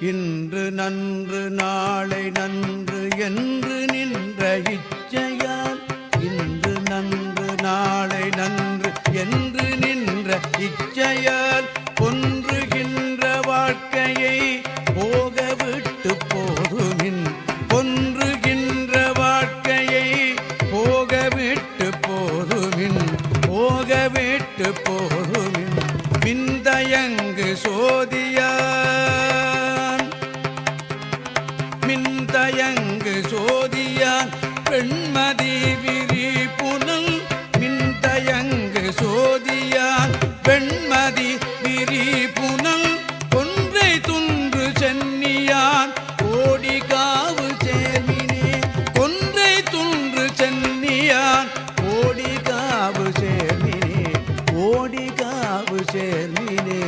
இன்று நன்று நாளை நன்று என்று நின்ற இச்சையால் இன்று நன்று நாளை நன்று என்று நின்ற இச்சையால் கொன்றுகின்ற வாழ்க்கையை போக விட்டு போதுமின். கொன்றுகின்ற வாழ்க்கையை போக விட்டு போதுமின். போக விட்டு போதுமின். பிந்தயங்கு சோதியார் தயங்கு சோதியான் பெண்மதி விரி புனல் மின் தயங்கு சோதியான் பெண்மதி விரி புனல் கொன்றை துன்று சென்னியான் ஓடி காவு சேர்மினே கொன்றை துன்று சென்னியான் ஓடி காவு சேர்மினே ஓடி காவு சேர்மினே.